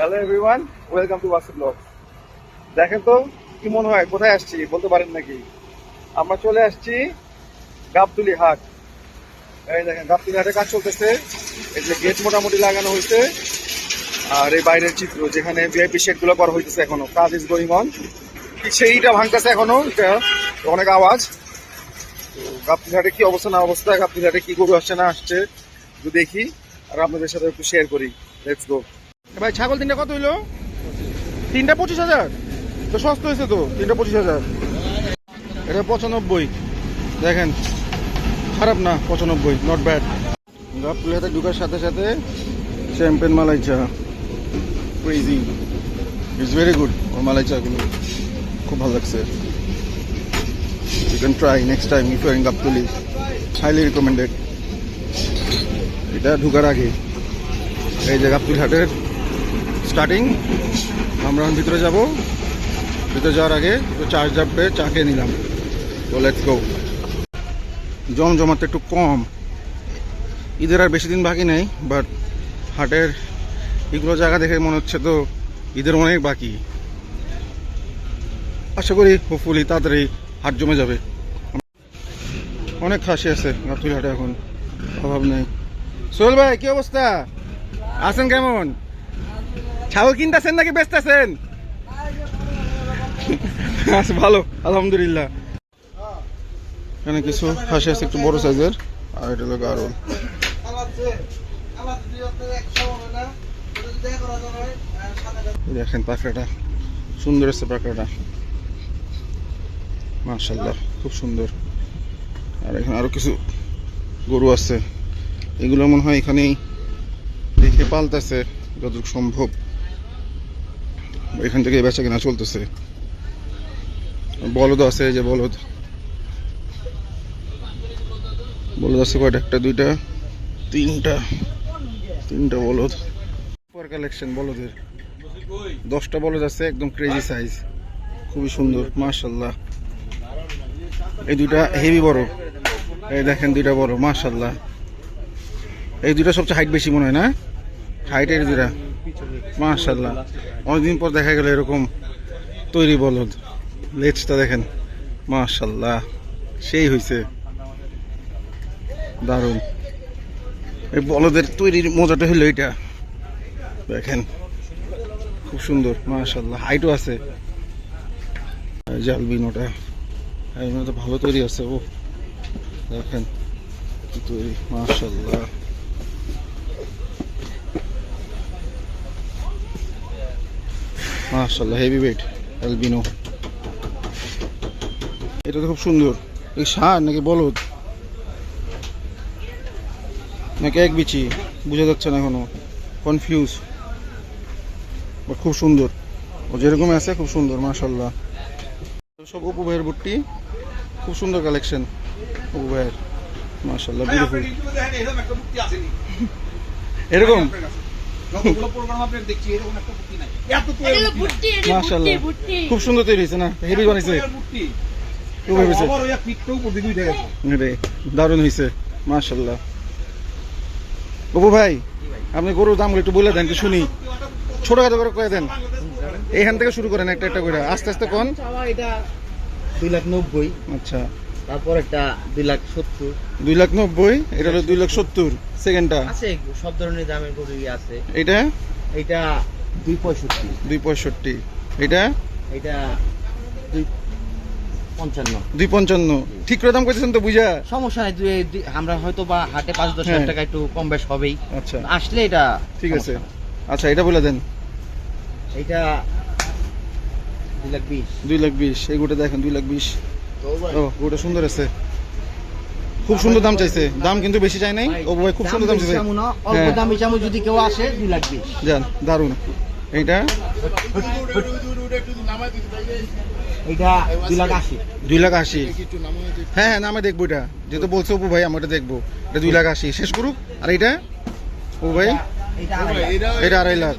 Hello everyone welcome to Wasi blog দেখেন তো, কি মনে হয়, কোথায় আসছি, বলতে পারেন নাকি? আমরা চলে আসছি গাবতুলি হাট। এই দেখেন, গাবতুলি হাটে কাজ চলতেছে। এই যে গেট মোটামুটি লাগানো হয়েছে। আর এই বাইরের চিত্র, যেখানে ভিআইপি শেডগুলো করা হইতেছে এখনও। কাজ ইজ গোয়িং অন সেইটা ভাঙতেছে এখনও, এটা অনেক আওয়াজ। গাবতুলি হাটে কি অবস্থা, না অবস্থা, গাবতুলি হাটে কি গরু আসছে, না আসছে, একটু দেখি। আর আপনাদের সাথে একটু শেয়ার করি। লেটস গো ভাই, ছাগল তিনটা কত হইল? তিনটা পঁচিশ হাজার? তো সস্তা হয়েছে তো, তিনটা পঁচিশ হাজার। এটা পঁচানব্বই। দেখেন, খারাপ না, পঁচানব্বই নট ব্যাড গাবতুলিয়াতে ঢুকার সাথে সাথে চ্যাম্পিয়ন মালাই চা। ক্রেজি ইটস ভেরি গুড ওর মালাই চাগুলো। খুব ভালো লাগছে। You can try next time if in Gabtoli highly recommended এটা ঢুকার আগে। এই যে গাবতুল হাটের স্টার্টিং আমরা এখন ভিতরে যাব। ভিতরে যাওয়ার আগে একটু চার্জ যাবে চা খেয়ে নিলাম। তো লেটস গো জমজমাতে একটু কম। ঈদের আর বেশি দিন বাকি নেই বাট হাটের এগুলো জায়গা দেখে মনে হচ্ছে তো ঈদের অনেক বাকি। আশা করি হোপফুলি তাড়াতাড়ি হাট জমে যাবে। অনেক খাসি আছে গাবতুল হাটে এখন, অভাব নেই। সোহেল ভাই, কি অবস্থা? আছেন কেমন? ছাগল কিনতেছেন নাকি বেচতেছেন? আচ্ছা ভালো, আলহামদুলিল্লাহ। এখানে কিছু হাসি আছে, একটু বড় সাইজের, আর এটা গারল এই দেখেন পাখড়াটা সুন্দর আছে পাখড়াটা মাশাল্লাহ খুব সুন্দর। আর এখানে আরও কিছু গরু আছে। এগুলো মনে হয় এখানেই দেখে পালতেছে, যতটুকু সম্ভব। এখান থেকে বেচা কেনা চলতেছে। বলদ আছে যে বলদ। বলদ আছে কয়টা? একটা, দুইটা, তিনটা তিনটা বলদ। সুপার কালেকশন বলদের। দশটা বলদ আছে, একদম ক্রেজি সাইজ খুবই সুন্দর মাশাল্লাহ এই দুইটা হেভি বড়। এই দেখেন দুইটা বড় মাশাল্লাহ এই দুইটা সবচেয়ে হাইট বেশি মনে হয় না? হাইটের দুইটা। মাশাল্লাহ অনেকদিন পর দেখা গেল এরকম তৈরি বলদ। লেজটা দেখেন মাশাল্লাহ সেই হয়েছে দারুণ। এই বলদের তৈরির মজাটা হলো এটা দেখেন, খুব সুন্দর মাশাল্লাহ হাইটও আছে। আলবিনো তো ভালো তৈরি আছে, ও। দেখেন তৈরি মাশাল্লাহ মাশাল্লাহ হেভি ওয়েট অ্যালবিনো এটা তো খুব সুন্দর। এই সার নাকি বলদ? নাকি এক বিচি? বোঝা যাচ্ছে না এখনও। কনফিউজ খুব সুন্দর। ও যেরকম আছে খুব সুন্দর মাশাল্লাহ সব অপু ভাইয়ের বুটটি। খুব সুন্দর কালেকশন অপু ভাইয়ের মাশাল্লাহ বিউটিফুল এরকম? খুব সুন্দর তৈরি হয়েছে না? হেভি বানাইছে। খুব হয়েছে। রে দারুণ হয়েছে। মাশাল্লাহ বাবু ভাই আপনি গরুর দাম একটু বলে দেন একটু শুনি। ছোট খাটো করে কয়ে দেন। এখান থেকে শুরু করেন একটা একটা করে। আস্তে আস্তে কোন। এটা দুই লাখ নব্বই। আচ্ছা। তারপর একটা দুই লাখ সত্তর। দুই লাখ নব্বই এটা হলো দুই লাখ সত্তর সেকেন্ডটা আছে সব ধরনের দামের গরুই আছে। এটা এটা দুই পঁয়ষট্টি। দুই পঁয়ষট্টি। এটা এটা দুই পঞ্চান্ন। দুই পঞ্চান্ন। ঠিক করে দাম করতেছেন তো বুঝা? সমস্যা নাই দুই- আমরা হয়তো বা হাটে পাঁচ দশ হ্যাঁ। হাজার টাকা একটু কম বেশ হবেই। আচ্ছা। আসলে এটা ঠিক আছে। আচ্ছা এটা বলে দেন। এটা দুই লাখ বিশ। দুই লাখ বিশ এই গোটা দেখেন দুই লাখ বিশ। ও সুন্দর আছে। খুব সুন্দর দাম চাইছে। দাম কিন্তু বেশি চাই নাই। ও ভাই খুব সুন্দর দাম চাইছে চামু অল্প হ্যাঁ। দামি চামু যদি কেউ আসে দুই লাখ বিশ। যান দারুণ এইটা? এটা লাখ আশি। দুই লাখ আশি। হ্যাঁ হ্যাঁ না আমি দেখব এটা। যেহেতু বলছে অপু ভাই আমরা দেখব। এটা দুই লাখ আশি। শেষ করুক। আর এটা ও ভাই? এটা আড়াই লাখ।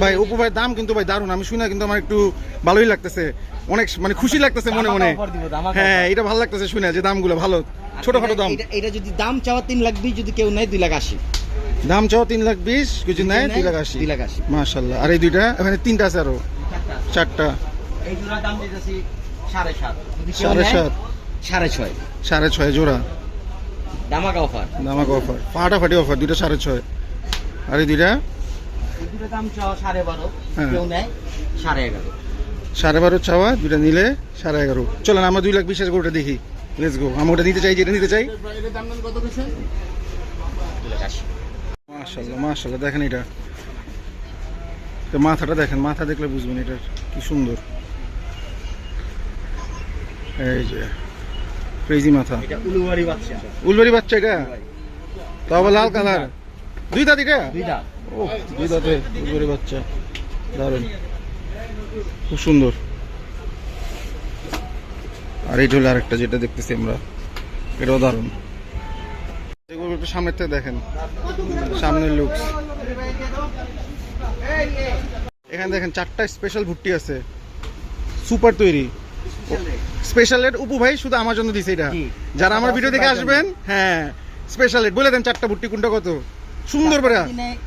ভাই অপু ভাই দাম কিন্তু ভাই দারুণ আমি শুনে কিন্তু আমার একটু ভালোই লাগতেছে। অনেক মানে খুশি লাগতেছে মনে মনে। হ্যাঁ এটা ভালো লাগতেছে শুনে যে দামগুলো ভালো। ছোটখাটো দাম। এটা- যদি দাম চাওয়া তিন লাখ বিশ যদি কেউ নেয় দুই লাখ আশি। দাম চাও তিন লাখ বিশ কিছু নেয় দুই লাখ আশি। দুই লাখ আশি। মাশাল্লাহ। আর এই দুইটা? এখানে তিনটা আছে আরও। চারটা। এই জোড়ার দাম দিতেছি সাড়ে সাত। সাড়ে সাত। সাড়ে ছয়। সাড়ে ছয় জোড়া। দামাকা অফার। দামাক অফার। ফাটাফাটি অফার দুইটা সাড়ে ছয়। আর এই দুইটা? দুটো দাম চাওয়া সাড়ে বারো। হ্যাঁ। কেউ নেয় সাড়ে এগারো। সাড়ে বারো চাওয়া দুইটা নিলে সাড়ে এগারো। চলেন আমরা দুই লাখ বিশ হাজার দেখি। লেটস গো আমরা ওটা নিতে চাই যেটা নিতে চাই। মাশাল্লাহ মাশাল্লাহ দেখেন এটা। মাথাটা দেখেন মাথা দেখলে বুঝবেন এটা কি সুন্দর। এই যে ক্রেজি মাথা। উলুবাড়ি বাচ্চা। উলবাড়ি বাচ্চা এটা? আবার লাল কালার। দুই দাঁত এটা? ও দুই দাঁতে বাচ্চা। দারুণ। খুব সুন্দর। আর এইটা হলো আরেকটা যেটা দেখতেছি আমরা এটাও দারুণ। এগুলো একটু সামনের থেকে দেখেন। সামনের লুকস এখানে দেখেন চারটা স্পেশাল ভুট্টি আছে। সুপার তৈরি। স্পেশাল রেট উপু ভাই শুধু আমার জন্য দিছে এটা। যারা আমার ভিডিও দেখে আসবেন হ্যাঁ স্পেশাল রেট বলে দেন চারটা ভুট্টি কোনটা কত? সুন্দর করে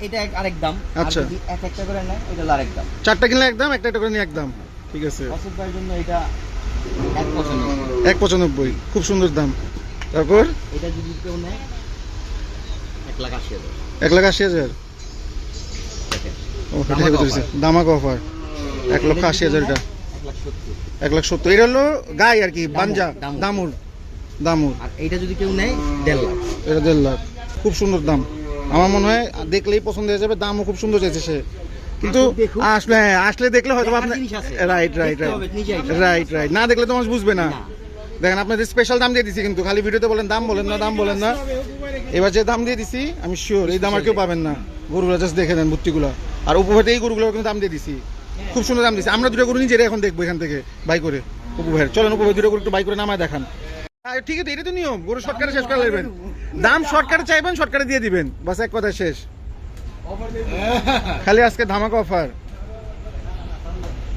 এটা আরেক দাম। আচ্ছা। এক একটা করে নেয় এটা আরেক দাম। চারটা কিনলে একদম একটা একটা করে নিয়ে একদম ঠিক আছে। অসুখ ভাইয়ের জন্য এটা এক পঁচানব্বই। খুব সুন্দর দাম। তারপর? এটা যদি কেউ নেয় এক লাখ আশি হাজার। এক লাখ আশি হাজার? ও দামাক এটা অফার। এক লক্ষ আশি হাজার এটা। এক লাখ সত্তর। এটা হলো গাই আর কি বাঞ্জা। দামুর। দামুর আর এইটা যদি কেউ নেয় দেড় লাখ। এটা দেড় লাখ। খুব সুন্দর দাম। আমার মনে হয় দেখলেই পছন্দ হয়ে যাবে দামও খুব সুন্দর চাইছে সে। কিন্তু আসলে হ্যাঁ আসলে দেখলে হয়তো আপনার right right right right right না দেখলে তো মানুষ বুঝবে না। দেখেন আপনাদের স্পেশাল দাম দিয়ে দিছি কিন্তু খালি ভিডিওতে বলেন দাম বলেন না দাম বলেন না। এবার যে দাম দিয়ে দিছি আমি শিওর এই দাম আর কেউ পাবেন না। গরুগুলো জাস্ট দেখে নেন ভর্তিগুলো আর উপভাতে এই গরুগুলো কিন্তু দাম দিয়ে দিছি। খুব সুন্দর দাম দিছি। আমরা দুটো গরু নিজেরা এখন দেখব এখান থেকে বাই করে। উপভাইয়ের চলেন উপভাই দুটো গরু একটু বাই করে নামায় দেখান। ঠিক আছে এটা তো নিয়ম। গরু শর্টকাটে শেষ করে নেবেন। দাম শর্টকাটে চাইবেন শর্টকাটে দিয়ে দিবেন। বাস এক কথা শেষ। খালি আজকে ধামাকা অফার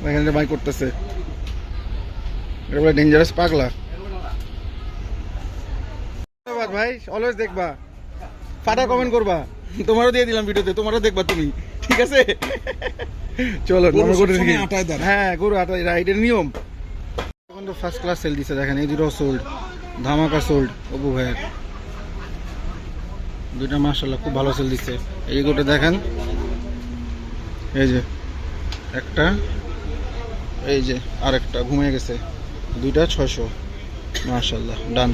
এখানে বাই করতেছে। এটা ডেঞ্জারাস পাগলা। ধন্যবাদ ভাই অলওয়েজ দেখবা। ফাটা কমেন্ট করবা। তোমারও দিয়ে দিলাম ভিডিওতে তোমারও দেখবা তুমি। ঠিক আছে? চলো। হ্যাঁ গরু আটাই রাইডের নিয়ম। এখন তো ফার্স্ট ক্লাস সেল দিছে দেখেন এই দুটো সোল্ড ধামাকা সোল্ড অপু ভাইয়ের। দুইটা মার্শাল্লাহ খুব ভালো সেল দিচ্ছে। এই গোটা দেখেন। এই যে একটা, এই যে আর একটা ঘুমিয়ে গেছে। দুইটা ছয়শো। মার্শাল্লাহ ডান।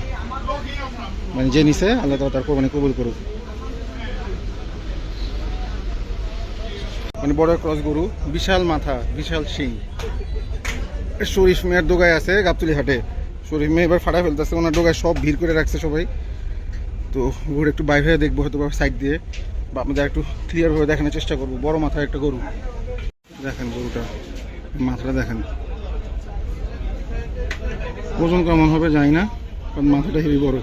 মানে যে নিছে, আল্লাহ তালা তার কোরবানি কবুল করুক। মানে বড় ক্রস গরু, বিশাল মাথা, বিশাল শিং। শরীফ মেয়ের দোগায় আছে গাবতুলি হাটে। শরীফ মেয়ে এবার ফাটা ফেলতেছে, ওনার দোগায় সব ভিড় করে রাখছে সবাই। তো ঘুরে একটু বাইরে দেখব হয়তো সাইড দিয়ে বা আমাদের একটু ক্লিয়ারভাবে দেখানোর চেষ্টা করব। বড় মাথার একটা গরু। দেখেন গরুটা, মাথাটা দেখেন। ওজন কেমন হবে জানি না, কারণ মাথাটা হেভি বড়।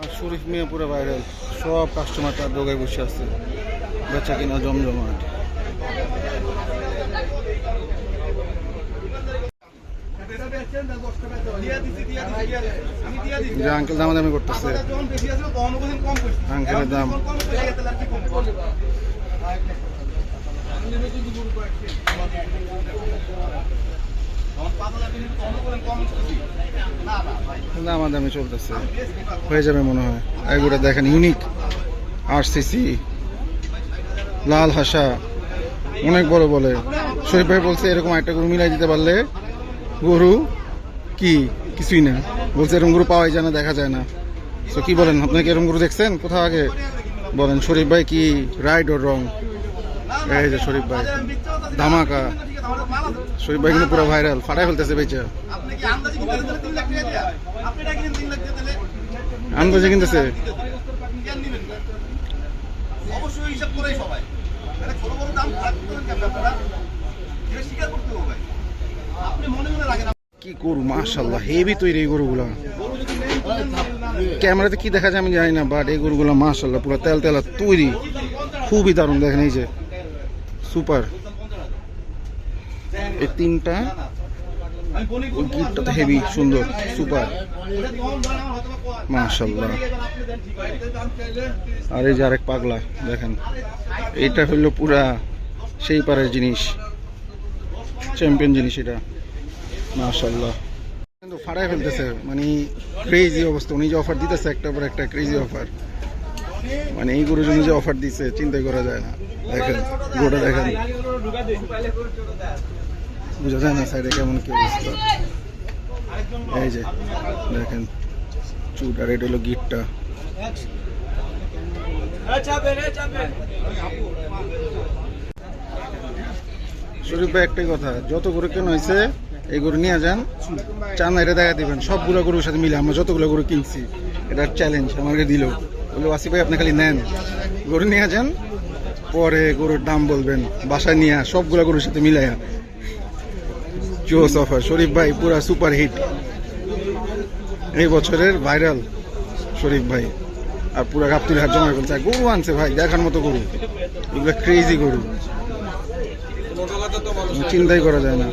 আর শরীফ মেয়ে পুরো ভাইরাল সব কাস্টমার তার দোগায় বসে আসছে বেচা কিনা জমজমাট। যে আঙ্কেল দামাদামি করতেছে। আঙ্কেলের দাম। দামাদামি চলতেছে। হয়ে যাবে মনে হয়। এগুলো দেখেন ইউনিক আর সিসি লাল হাসা, অনেক বড় বলে। শরীফ ভাই বলছে এরকম একটা গরু মিলাই দিতে পারলে গরু কি? কিছুই না। বলছে এরকম গরু পাওয়াই যায় না, দেখা যায় না। তো কি বলেন? আপনি কি এরকম গরু দেখছেন? কোথাও আগে? বলেন, শরীফ ভাই কি রাইট ওর রং এই যে শরীফ ভাই। ধামাকা। শরীফ ভাই কিন্তু পুরো ভাইরাল ফাটাই ফেলতেছে বেচে আন্দাজে কিনতেছে? কি গরু মাশাল্লাহ হেভি তৈরি এই গরুগুলা। ক্যামেরাতে কি দেখা যায় আমি জানি না বাট এই গরুগুলা মাশাল্লাহ পুরো তেল তেলা তৈরি। খুবই দারুণ, দেখেন এই যে। সুপার এই তিনটা গিফটটা তো হেভি সুন্দর সুপার। মাশাল্লাহ আর এই যে আরেক পাগলা, দেখেন। এইটা হলো পুরা সেই পারের জিনিস চ্যাম্পিয়ন জিনিস এটা। মাশাল্লাহ কিন্তু ফাড়াই ফেলতেছে মানে ক্রেজি অবস্থা। উনি যে অফার দিতেছে একটা পর একটা ক্রেজি অফার মানে এই গরুর জন্য যে অফার দিচ্ছে চিন্তাই করা যায় না। দেখেন, গরুটা দেখেন। বোঝা যায় না সাইডে কেমন কি অবস্থা। এই যে, দেখেন চুট আর এটা হলো গিটটা। শরীফ ভাই, একটাই কথা, যত গরু কেন হয়েছে এই গরু নিয়ে যান। চান এটা দেখা দিবেন। সবগুলো গরুর সাথে মিলে আমরা যতগুলো গরু কিনছি এটা চ্যালেঞ্জ আমাকে দিল। বলে ওয়াসি ভাই, আপনি খালি নেন। গরু নিয়ে যান, পরে গরুর দাম বলবেন, বাসায় নিয়ে সবগুলো গরুর সাথে মিলাইয়া জোস অফার। শরীফ ভাই, পুরা সুপার হিট। এই বছরের ভাইরাল শরীফ ভাই। আর পুরা গাপ্তির হাত জমা করছে। গরু আনছে ভাই, দেখার মতো গরু। এগুলো ক্রেজি গরু। চিন্তাই করা যায় না।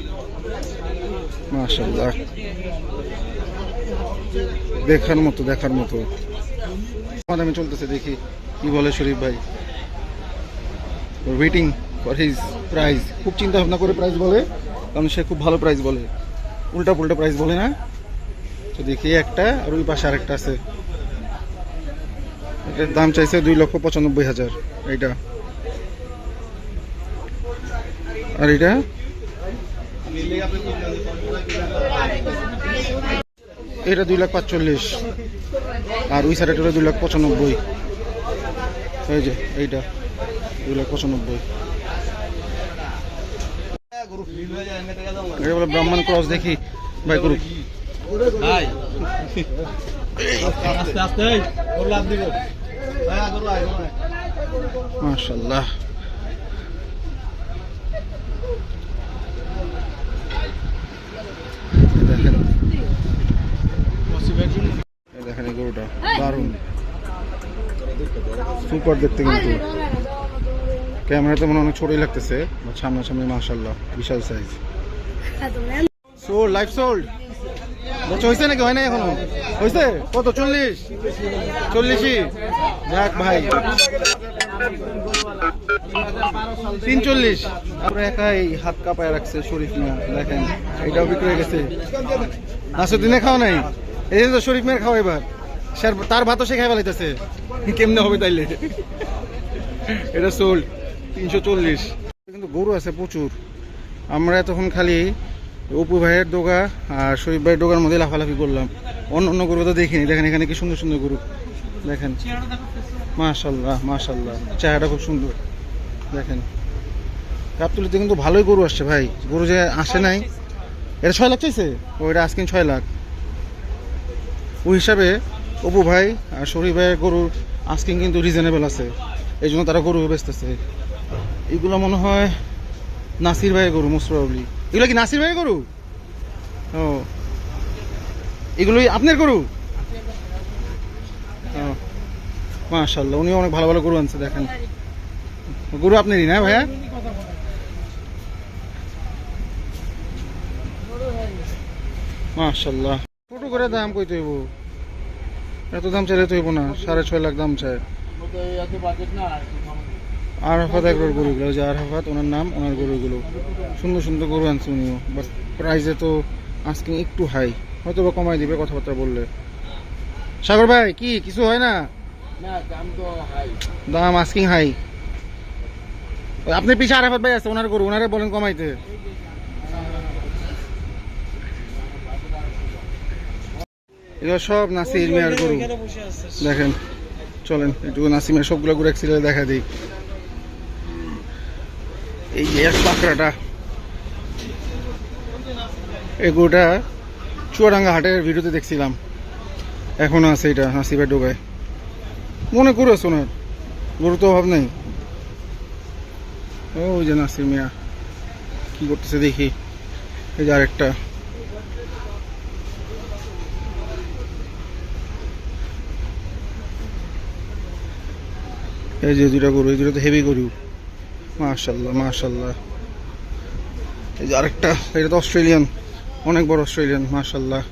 মাশাল্লাহ দেখার মতো দেখার মতো। আমি চলতেছে দেখি কি বলে শরীফ ভাই। ওয়েটিং ফর হিজ প্রাইজ খুব চিন্তা ভাবনা করে প্রাইস বলে, কারণ সে খুব ভালো প্রাইজ বলে। উল্টা পুল্টা প্রাইস বলে না। তো দেখি একটা, আর ওই পাশে আরেকটা আছে। এটার দাম চাইছে দুই লক্ষ পঁচানব্বই হাজার। এইটা। আর এটা এটা দুই লাখ পাঁচচল্লিশ। আর ওই সাইডটা দুই লাখ পঁচানব্বই। এই যে এইটা দুই লাখ পঁচানব্বই। এটা বলে ব্রাহ্মণ ক্রস দেখি ভাই করুক। ভাই আস্তে আস্তে এই, ওর লাভ দিব হ্যাঁ গরু আয় গরু আয় মাশাল্লাহ দেখেন এই দেখেন এই গরুটা দারুণ। সুপার দেখতে কিন্তু। ক্যামেরাতে মনে অনেক ছোটই লাগতেছে সামনাসামনি মাশাল্লাহ বিশাল সাইজ সোল্ড লাইফ সোল্ড হয়েছে নাকি? হয় না এখনও? হয়েছে কত? চল্লিশ? ভাই। তিন চল্লিশ একাই হাত রাখছে শরীফ মিয়া, দেখেন। এটাও বিক্রি হয়ে গেছে। নাসুদ্দিনে খাওয়া নাই? এই তো শরীফ মিয়ার খাওয়া এবার। স্যার, তার ভাতও সে খাই ফেলাইতেছে। কেমনে হবে তাইলে? এটা সোল্ড তিনশো চল্লিশ। কিন্তু গরু আছে প্রচুর। আমরা এতক্ষণ খালি অপু ভাইয়ের ডোগা আর শরীফ ভাইয়ের ডোগার মধ্যে লাফালাফি করলাম। অন্য অন্য গরু তো দেখিনি। দেখেন, এখানে কি সুন্দর সুন্দর গরু। দেখেন। মাশাল্লাহ মাশাল্লাহ। চেহারাটা খুব সুন্দর। দেখেন। গাবতুলিতে কিন্তু ভালোই গরু আসছে ভাই। গরু যে আসে নাই। এটা ছয় লাখ চাইছে? ওইটা আজকে ছয় লাখ। ওই হিসাবে অপু ভাই আর শরীফ ভাইয়ের গরুর আস্কিং কিন্তু রিজনেবল আছে। এই জন্য তারা গরু বেচতেছে। এগুলো মনে হয় নাসির ভাইয়ের গরু মোস্ট এগুলো কি নাসির ভাইয়ের গরু? ও। এগুলোই আপনার গরু? মাশাল্লাহ উনি অনেক ভালো ভালো গরু আনছে, দেখেন। গরু আপনারই না ভাইয়া? মাশাল্লাহ ছোট করে দাম কই তৈব এত দাম চাইলে তৈব না, সাড়ে ছয় লাখ দাম চায় আরহাফাত একবার গরুগুলো যে আরহাফাত ওনার নাম, ওনার গরুগুলো। সুন্দর সুন্দর গরু আনছে উনিও। বাট প্রাইসে তো আজকে একটু হাই হয়তো বা কমাই দিবে, কথাবার্তা বললে। সাগর ভাই, কি, কিছু হয় না? দাম আস্কিং হাই আপনি পিছে আরাফাত ভাই আছে, ওনার গরু, ওনারে বলেন কমাইতে। এগুলো সব নাসির মিয়ার গরু। দেখেন, চলেন একটু নাসিমের সবগুলো গরু এক দেখা দিই। এই যে পাকড়াটা। এই গরুটা চুয়াডাঙ্গা হাটের ভিডিওতে দেখছিলাম। এখনও আছে এটা নাসিবের ডোকায় মনে করে শোনার গরু তো অভাব নেই। ওই যে নাসির মিয়া। কি করতেছে দেখি। এই যে আরেকটা। এই যে দুটা গরু, এই দুটো তো হেভি গরু। মাশাল্লাহ মাশাল্লাহ এই যে আরেকটা, এটা তো অস্ট্রেলিয়ান, অনেক বড় অস্ট্রেলিয়ান মাশাল্লাহ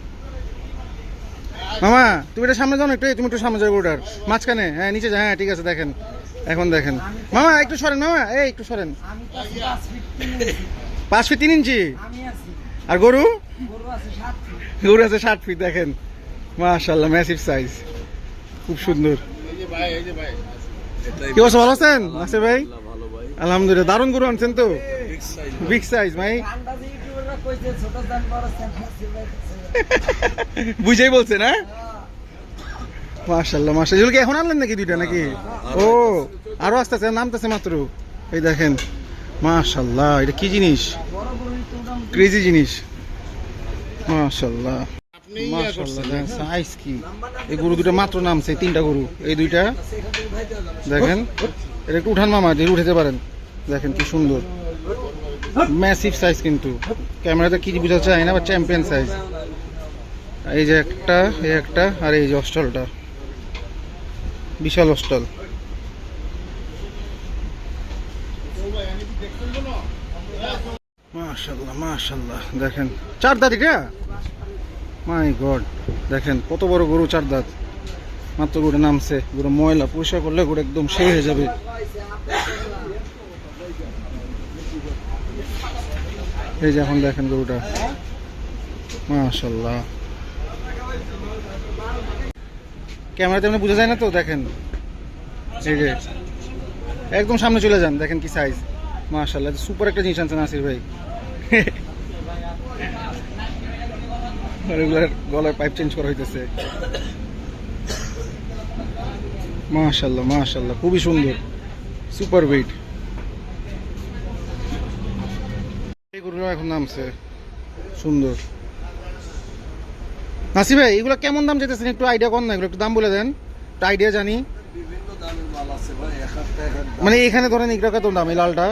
মামা, তুমি এটা সামনে যাও না একটু তুমি একটু সামনে যাও ওটার মাঝখানে হ্যাঁ নিচে যা হ্যাঁ ঠিক আছে, দেখেন। এখন দেখেন। মামা, একটু সরেন, মামা, এই, একটু সরেন। পাঁচ ফিট তিন ইঞ্চি। আর গরু? গরু আছে ষাট ফিট, দেখেন। মাশাল্লাহ ম্যাসিভ সাইজ খুব সুন্দর। কি অবস্থা ভালো। আছেন? নাসির ভাই? আলহামদুলিল্লাহ দারুণ গরু আনছেন তো। বিগ সাইজ ভাই। বুঝেই বলছে না মাশাল্লাহ মাশাল্লাহ এগুলো এখন আনলেন নাকি দুইটা নাকি? ও আরও আস্তে আস্তে নামতেছে মাত্র। এই দেখেন মাশাল্লাহ এটা কি জিনিস? ক্রেজি জিনিস। মাশাল্লাহ সাইজ কি এই গরু দুটো মাত্র নামছে তিনটা গরু, এই দুইটা। দেখেন, এটা একটু উঠান মামা যে উঠাতে পারেন। দেখেন কি সুন্দর। ম্যাসিভ সাইজ কিন্তু। ক্যামেরাতে কি বোঝা যায় না বা চ্যাম্পিয়ন সাইজ এই যে একটা, এই একটা, আর এই যে অস্টলটা বিশাল অস্টল মাশাল্লাহ মাশাল্লাহ দেখেন। চার এটা? মাই গড, দেখেন কত বড় গরু চার দাঁত। মাত্র গরু নামছে, গরু ময়লা পরিষ্কার করলে গরু একদম সেই হয়ে যাবে। এই যে এখন দেখেন গরুটা। মাশাল্লাহ ক্যামেরা তেমনি বোঝা যায় না তো, দেখেন। এই যে, একদম সামনে চলে যান, দেখেন কি সাইজ মাশাল্লাহ সুপার একটা জিনিস আনছেন নাসির ভাই। আর এগুলার গলার পাইপ চেঞ্জ করা হইতেছে। মাশাল্লাহ মাশাল্লাহ খুবই সুন্দর। সুপার ওয়েট এই গরুগুলো এখন নামছে। সুন্দর। নাসি ভাই এগুলো কেমন দাম যেতেছেন একটু আইডিয়া কর না এগুলো একটু দাম বলে দেন। একটু আইডিয়া জানি। মানে এখানে ধরেন এগুলো কত দাম এই লালটা?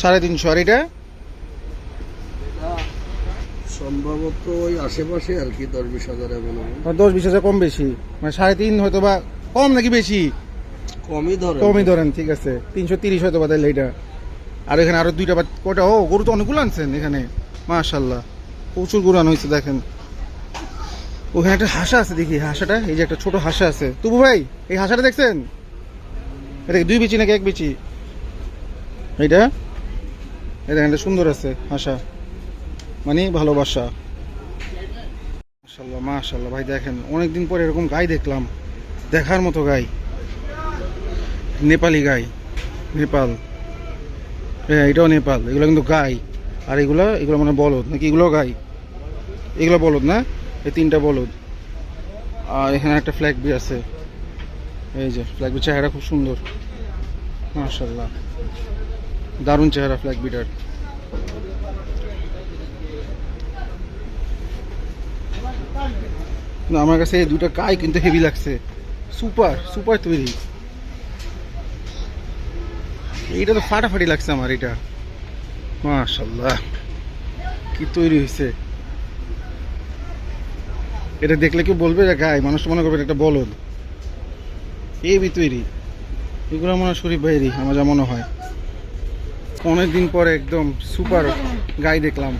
সাড়ে তিনশো আর এটা? সম্ভবত ওই আশেপাশে আর কি দশ বিশ হাজার দশ বিশ হাজার কম বেশি। মানে সাড়ে তিন হয়তো বা কম নাকি বেশি? কমই ধরে কমই ধরেন ঠিক আছে। তিনশো তিরিশ হয়তো বা তাহলে এটা আর এখানে আরও দুইটা বা কয়টা? ও গরু তো অনেকগুলো আনছেন এখানে। মাশাল্লাহ প্রচুর গরু আনা হয়েছে দেখেন। ওখানে একটা হাসা আছে দেখি হাসাটা। এই যে একটা ছোট হাসা আছে। তুবু ভাই এই হাসাটা দেখছেন? এটা দুই বিচি নাকি এক বিচি? এইটা? এটা একটা সুন্দর আছে হাসা। মানে ভালোবাসা। মাশাল্লাহ মাশাল্লাহ ভাই দেখেন, অনেকদিন পরে এরকম গাই দেখলাম। দেখার মতো গাই। নেপালি গাই, নেপাল। হ্যাঁ এটাও নেপাল, এগুলো কিন্তু গাই। আর এগুলো এগুলো মানে বলদ, নাকি এগুলো গাই? এগুলো বলদ না? এই তিনটা বলদ। আর এখানে একটা ফ্ল্যাগ বি আছে। এই যে ফ্ল্যাগ বি চেহারা খুব সুন্দর। মাশাল্লাহ দারুণ চেহারা ফ্ল্যাগ বিটার না, আমার কাছে দুটো গাই কিন্তু হেভি লাগছে। সুপার সুপার তৈরি এইটা তো ফাটাফাটি লাগছে আমার এটা মাশাল্লাহ কি তৈরি হয়েছে এটা দেখলে কেউ বলবে যে গায়ে মানুষ মনে করবে একটা বলদ। এই তৈরি। এগুলো মনে হয় শরীফ ভাইয়েরই আমার যা মনে হয়। অনেকদিন পরে একদম সুপার গাই দেখলাম।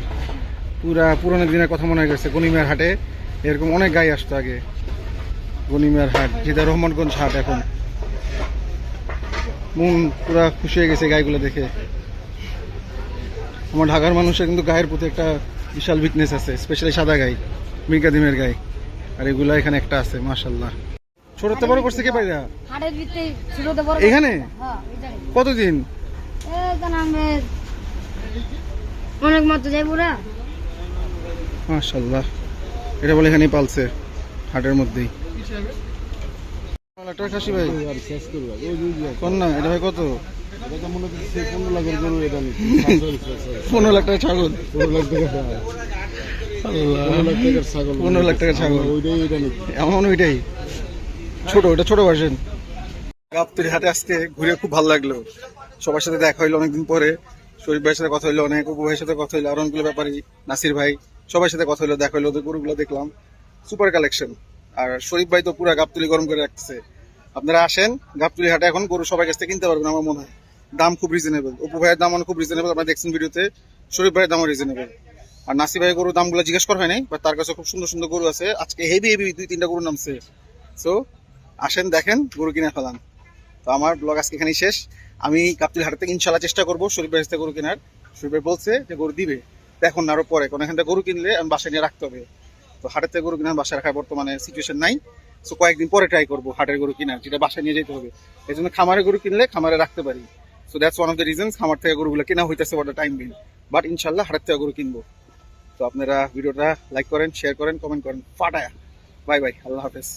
পুরা পুরোনো দিনের কথা মনে গেছে গনিমিয়ার হাটে। এরকম অনেক গাই আসতো আগে। গনিমিয়ার হাট যেটা রহমানগঞ্জ হাট এখন। মন পুরা খুশি হয়ে গেছে গাইগুলো দেখে। আমার ঢাকার মানুষের কিন্তু গায়ের প্রতি একটা বিশাল উইকনেস আছে স্পেশালি সাদা গাই মির্কা ডিমের গাই। আর এগুলা এখানে একটা আছে মাশাল্লাহ ছোটতে বড় করছে কে পাইরা এখানে? হ্যাঁ কতদিন? অনেক মতো মাশাল্লাহ এটা বলে এখানে পালছে হাটের মধ্যেই। লাখ টাকা খাসি ভাই। কোন না এটা ভাই কত? পনেরো লাখ টাকা ছাগল। পনেরো লাখ টাকা ছাগল। এমন ওইটাই। ছোট ওটা ছোট ভার্সন গাবতলি হাটে আজকে ঘুরে খুব ভালো লাগল। সবার সাথে দেখা হইল অনেকদিন পরে। শরীফ ভাইয়ের সাথে কথা হইল অনেক উপু ভাইয়ের সাথে কথা হইল। আর অনেকগুলো ব্যাপারী নাসির ভাই সবার সাথে কথা হইল, দেখা হইল, ওদের গরুগুলো দেখলাম। সুপার কালেকশন আর শরীফ ভাই তো পুরো গাবতুলি গরম করে রাখতেছে আপনারা আসেন, গাবতলি হাটে এখন গরু সবাই কাছ থেকে কিনতে পারবেন আমার মনে হয়। দাম খুব রিজনেবল অপু ভাইয়ের দাম খুব রিজনেবল আপনারা দেখছেন ভিডিওতে। শরীফ ভাইয়ের দামও রিজনেবল আর নাসি ভাইয়ের গরুর দামগুলো জিজ্ঞেস করা হয় নাই বাট তার কাছে খুব সুন্দর সুন্দর গরু আছে। আজকে হেভি হেভি দুই, তিনটা গরু নামছে সো আসেন, দেখেন, গরু কিনে ফেলান। তো আমার ব্লগ আজকে এখানেই শেষ। আমি কাপ্তিল হাটের থেকে ইনশাল্লাহ চেষ্টা করব শরীফ থেকে গরু কেনার। শরীফ ভাই বলছে যে গরু দিবে। দেখুন না আরও পরে, কারণ এখান থেকে গরু কিনলে আমি বাসায় নিয়ে রাখতে হবে। তো হাটের থেকে গরু কেনার বাসায় রাখার বর্তমানে সিচুয়েশন নাই। সো কয়েকদিন পরে ট্রাই করব হাটের গরু কেনার, যেটা বাসায় নিয়ে যেতে হবে। এই জন্য খামারে গরু কিনলে খামারে রাখতে পারি। So that's one of the reasons খামার থেকে গরুগুলো কেনা হইতেছে ওটা টাইম বিল বাট ইনশাল্লাহ হাটের থেকে গরু কিনবো। তো আপনারা ভিডিওটা লাইক করেন শেয়ার করেন কমেন্ট করেন। ফাটায়া। বাই বাই আল্লাহ হাফেজ।